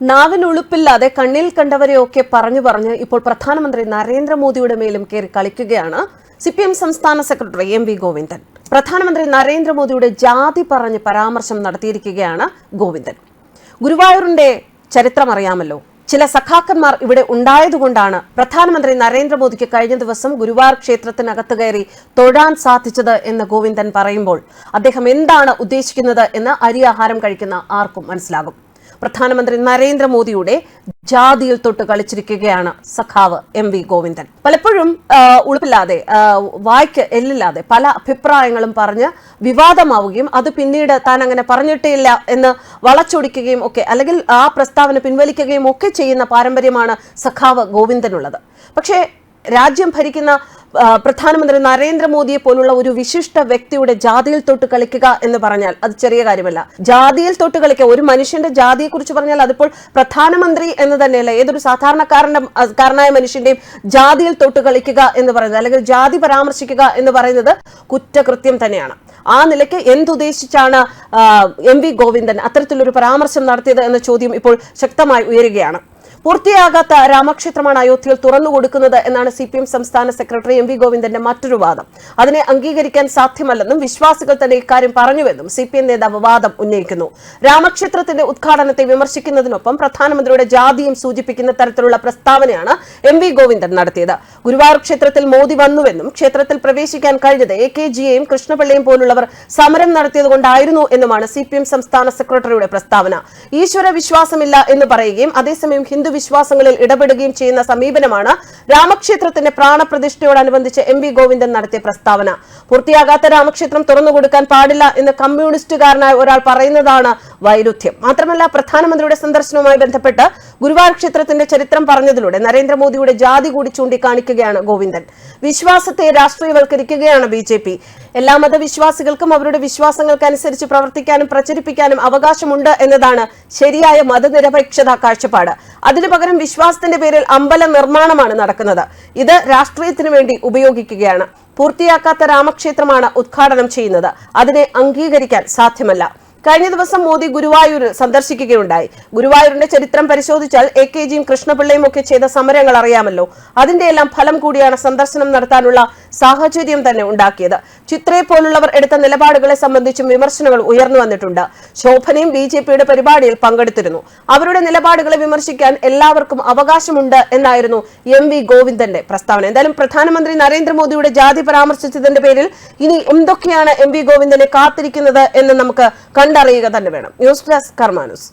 നാവിനുളുപ്പില്ലാതെ കണ്ണിൽ കണ്ടവരെയൊക്കെ പറഞ്ഞു പറഞ്ഞ് ഇപ്പോൾ പ്രധാനമന്ത്രി നരേന്ദ്രമോദിയുടെ മേലും കയറി കളിക്കുകയാണ് സി പി എം സംസ്ഥാന സെക്രട്ടറി എം വി ഗോവിന്ദൻ. പ്രധാനമന്ത്രി നരേന്ദ്രമോദിയുടെ ജാതി പറഞ്ഞ് പരാമർശം നടത്തിയിരിക്കുകയാണ് ഗോവിന്ദൻ. ഗുരുവായൂരിന്റെ ചരിത്രം അറിയാമല്ലോ. ചില സഖാക്കന്മാർ ഇവിടെ ഉണ്ടായതുകൊണ്ടാണ് പ്രധാനമന്ത്രി നരേന്ദ്രമോദിക്ക് കഴിഞ്ഞ ദിവസം ഗുരുവായൂർ ക്ഷേത്രത്തിനകത്ത് കയറി തൊഴാൻ സാധിച്ചത് എന്ന് ഗോവിന്ദൻ പറയുമ്പോൾ അദ്ദേഹം എന്താണ് ഉദ്ദേശിക്കുന്നത് എന്ന് അരി ആഹാരം കഴിക്കുന്ന ആർക്കും മനസ്സിലാകും. പ്രധാനമന്ത്രി നരേന്ദ്രമോദിയുടെ ജാതിയിൽ തൊട്ട് കളിച്ചിരിക്കുകയാണ് സഖാവ് എം വി ഗോവിന്ദൻ. പലപ്പോഴും ഉളുപ്പില്ലാതെ വായ്ക്ക് എല്ലില്ലാതെ പല അഭിപ്രായങ്ങളും പറഞ്ഞ് വിവാദമാവുകയും അത് പിന്നീട് താൻ അങ്ങനെ പറഞ്ഞിട്ടില്ല എന്ന് വളച്ചൊടിക്കുകയും ഒക്കെ അല്ലെങ്കിൽ ആ പ്രസ്താവന പിൻവലിക്കുകയും ഒക്കെ ചെയ്യുന്ന പാരമ്പര്യമാണ് സഖാവ് ഗോവിന്ദനുള്ളത്. പക്ഷേ രാജ്യം ഭരിക്കുന്ന പ്രധാനമന്ത്രി നരേന്ദ്രമോദിയെ പോലുള്ള ഒരു വിശിഷ്ട വ്യക്തിയുടെ ജാതിയിൽ തൊട്ട് കളിക്കുക എന്ന് പറഞ്ഞാൽ അത് ചെറിയ കാര്യമല്ല. ജാതിയിൽ തൊട്ട് കളിക്കുക ഒരു മനുഷ്യന്റെ ജാതിയെ കുറിച്ച് പറഞ്ഞാൽ അതിപ്പോൾ പ്രധാനമന്ത്രി എന്ന് തന്നെയല്ല ഏതൊരു സാധാരണക്കാരന്റെ കാരനായ മനുഷ്യന്റെയും ജാതിയിൽ തൊട്ട് കളിക്കുക എന്ന് പറയുന്നത് അല്ലെങ്കിൽ ജാതി പരാമർശിക്കുക എന്ന് പറയുന്നത് കുറ്റകൃത്യം തന്നെയാണ്. ആ നിലയ്ക്ക് എന്തുദ്ദേശിച്ചാണ് എം വി ഗോവിന്ദൻ അത്തരത്തിലൊരു പരാമർശം നടത്തിയത് എന്ന ചോദ്യം ഇപ്പോൾ ശക്തമായി ഉയരുകയാണ്. പൂർത്തിയാകാത്ത രാമക്ഷേത്രമാണ് അയോധ്യയിൽ തുറന്നു കൊടുക്കുന്നത് എന്നാണ് സി പി എം സംസ്ഥാന സെക്രട്ടറി എം വി ഗോവിന്ദന്റെ മറ്റൊരു വാദം. അതിനെ അംഗീകരിക്കാൻ സാധ്യമല്ലെന്നും വിശ്വാസികൾ തന്നെ ഇക്കാര്യം പറഞ്ഞുവെന്നും സി പി എം നേതാവ് വാദം ഉന്നയിക്കുന്നു. രാമക്ഷേത്രത്തിന്റെ ഉദ്ഘാടനത്തെ വിമർശിക്കുന്നതിനൊപ്പം പ്രധാനമന്ത്രിയുടെ ജാതിയും സൂചിപ്പിക്കുന്ന തരത്തിലുള്ള പ്രസ്താവനയാണ് എം വി ഗോവിന്ദൻ നടത്തിയത്. ഗുരുവായൂർ ക്ഷേത്രത്തിൽ മോദി വന്നുവെന്നും ക്ഷേത്രത്തിൽ പ്രവേശിക്കാൻ കഴിഞ്ഞത് എ കെ ജിയെയും കൃഷ്ണപിള്ളയും പോലുള്ളവർ സമരം നടത്തിയതുകൊണ്ടായിരുന്നു എന്നുമാണ് സി പി എം സംസ്ഥാന സെക്രട്ടറിയുടെ പ്രസ്താവന. ഈശ്വര വിശ്വാസമില്ല എന്ന് പറയുകയും അതേസമയം ഹിന്ദു വിശ്വാസങ്ങളിൽ ഇടപെടുകയും ചെയ്യുന്ന സമീപനമാണ് രാമക്ഷേത്രത്തിന്റെ പ്രാണപ്രതിഷ്ഠയോടനുബന്ധിച്ച് എം വി ഗോവിന്ദൻ നടത്തിയ പ്രസ്താവന. പൂർത്തിയാകാത്ത രാമക്ഷേത്രം തുറന്നുകൊടുക്കാൻ പാടില്ല എന്ന് കമ്മ്യൂണിസ്റ്റുകാരനായ ഒരാൾ പറയുന്നതാണ് വൈരുദ്ധ്യം. മാത്രമല്ല പ്രധാനമന്ത്രിയുടെ സന്ദർശനവുമായി ബന്ധപ്പെട്ട് ഗുരുവായൂർ ക്ഷേത്രത്തിന്റെ ചരിത്രം പറഞ്ഞതിലൂടെ നരേന്ദ്രമോദിയുടെ ജാതി കൂടി ചൂണ്ടിക്കാണിക്കുകയാണ് ഗോവിന്ദൻ. വിശ്വാസത്തെ രാഷ്ട്രീയവൽക്കരിക്കുകയാണ് ബി ജെ പി. എല്ലാ മതവിശ്വാസികൾക്കും അവരുടെ വിശ്വാസങ്ങൾക്കനുസരിച്ച് പ്രവർത്തിക്കാനും പ്രചരിപ്പിക്കാനും അവകാശമുണ്ട് എന്നതാണ് ശരിയായ മതനിരപേക്ഷത കാഴ്ചപ്പാട്. അതിനു പകരം വിശ്വാസത്തിന്റെ പേരിൽ അമ്പല നിർമ്മാണമാണ് നടക്കുന്നത്. ഇത് രാഷ്ട്രീയത്തിനു വേണ്ടി ഉപയോഗിക്കുകയാണ്. പൂർത്തിയാക്കാത്ത രാമക്ഷേത്രമാണ് ഉദ്ഘാടനം ചെയ്യുന്നത്. അതിനെ അംഗീകരിക്കാൻ സാധ്യമല്ല. കഴിഞ്ഞ ദിവസം മോദി ഗുരുവായൂരിൽ സന്ദർശിക്കുകയുണ്ടായി. ഗുരുവായൂരിന്റെ ചരിത്രം പരിശോധിച്ചാൽ എ കെ ജിയും കൃഷ്ണപിള്ളയും ഒക്കെ ചെയ്ത സമരങ്ങൾ അറിയാമല്ലോ. അതിന്റെ എല്ലാം ഫലം കൂടിയാണ് സന്ദർശനം നടത്താനുള്ള സാഹചര്യം തന്നെ ഉണ്ടാക്കിയത്. ചിത്രയെ പോലുള്ളവർ എടുത്ത നിലപാടുകളെ സംബന്ധിച്ചും വിമർശനങ്ങൾ ഉയർന്നു വന്നിട്ടുണ്ട്. ശോഭനയും ബി ജെ പിയുടെ പരിപാടിയിൽ പങ്കെടുത്തിരുന്നു. അവരുടെ നിലപാടുകളെ വിമർശിക്കാൻ എല്ലാവർക്കും അവകാശമുണ്ട് എന്നായിരുന്നു എം വി ഗോവിന്ദന്റെ പ്രസ്താവന. എന്തായാലും പ്രധാനമന്ത്രി നരേന്ദ്രമോദിയുടെ ജാതി പരാമർശിച്ചതിന്റെ പേരിൽ ഇനി എന്തൊക്കെയാണ് എം വി ഗോവിന്ദനെ കാത്തിരിക്കുന്നത് എന്ന് നമുക്ക് കണ്ടറിയുക തന്നെ വേണം. News desk കർമാനുസ്.